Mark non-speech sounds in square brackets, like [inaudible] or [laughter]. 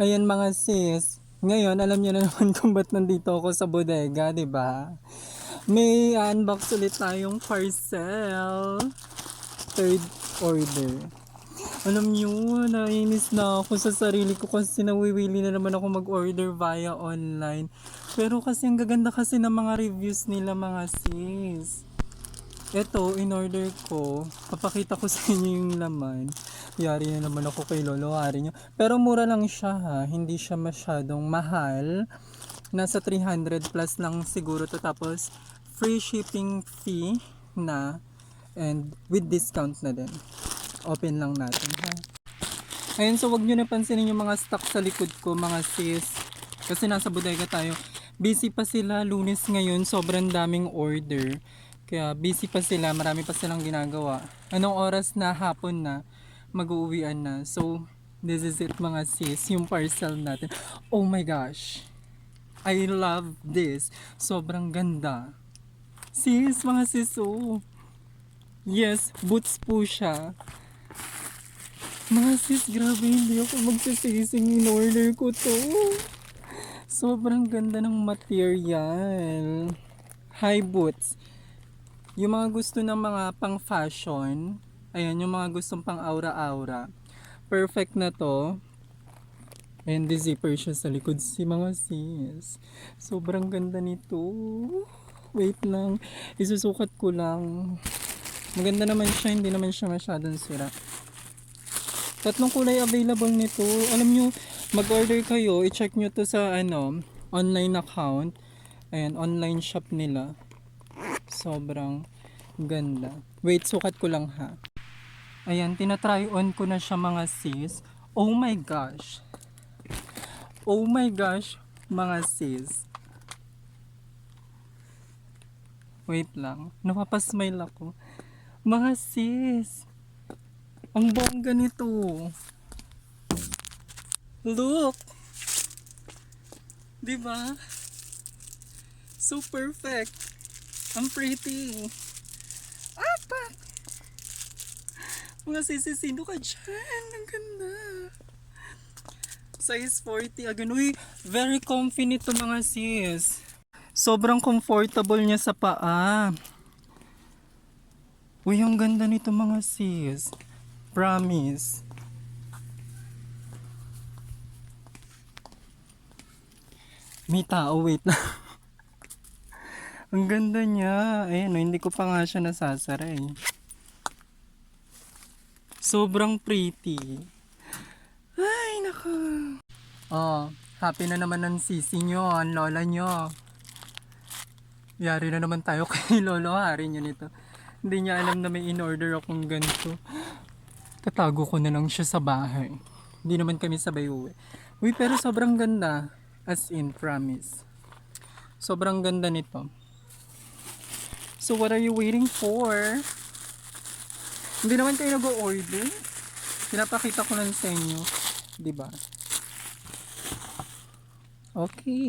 Ayan mga sis. Ngayon, alam niyo na naman [laughs] kung ba't nandito ako sa bodega, di ba? May unbox ulit tayong parcel. Third order. Alam niyo, nainis na ako sa sarili ko kasi nawiwili na naman ako mag-order via online. Pero kasi ang gaganda kasi ng mga reviews nila mga sis. Ito, in order ko, papakita ko [laughs] sa inyo yung laman. Yari na naman ako kay Lolo, hari nyo. Pero mura lang siya ha, hindi siya masyadong mahal. Nasa 300 plus lang siguro to tapos free shipping fee na and with discount na din. Open lang natin ha. Ayun, so wag nyo na pansinin yung mga stock sa likod ko mga sis. Kasi nasa bodega tayo. Busy pa sila, lunes ngayon, sobrang daming order. Kaya busy pa sila, marami pa silang ginagawa. Anong oras na hapon na, mag-uuwian na. So, this is it mga sis, yung parcel natin. Oh my gosh! I love this. Sobrang ganda. Sis, mga sis, oh. Yes, boots po siya. Mga sis, grabe, hindi ako magsisising in order ko to. Sobrang ganda ng material. High boots. Yung mga gusto ng mga pang fashion, ayan, yung mga gustong pang aura-aura, perfect na to. And the zipper siya sa likod si mga sis. Sobrang ganda nito. Wait lang. Isusukat ko lang. Maganda naman siya, hindi naman siya masyadong sira. Tatlong kulay available nito. Alam nyo, mag-order kayo, i-check nyo to sa ano, online account. Ayan, online shop nila. Sobrang ganda. Wait, sukat ko lang ha. Ayan, tinatry on ko na siya mga sis. Oh my gosh. Oh my gosh, mga sis. Wait lang. Napapasmile ako. Mga sis. Ang bongga nito. Look. 'Di ba? So perfect. Ang pretty. Apa! Mga sis, sino ka dyan? Ang ganda. Size 40. Agan, uy, very comfy nito mga sis. Sobrang comfortable niya sa paa. Uy, ang ganda nito mga sis. Promise. May tao, wait lang. [laughs] ang ganda niya. Ayan, oh, hindi ko pa nga siya nasasara. Sobrang pretty. Ay, nako. Oh, happy na naman ng sisi nyo, ang lola nyo. Yari na naman tayo [laughs] kay lolo, hari nyo nito. Hindi niya alam na may in-order akong ganito. Tatago ko na lang siya sa bahay. Hindi naman kami sabay uwi. Uy, pero sobrang ganda. As in, promise. Sobrang ganda nito. So, what are you waiting for? Hindi naman kayo nag-order. Pinapakita ko lang sa inyo. ba? Okay.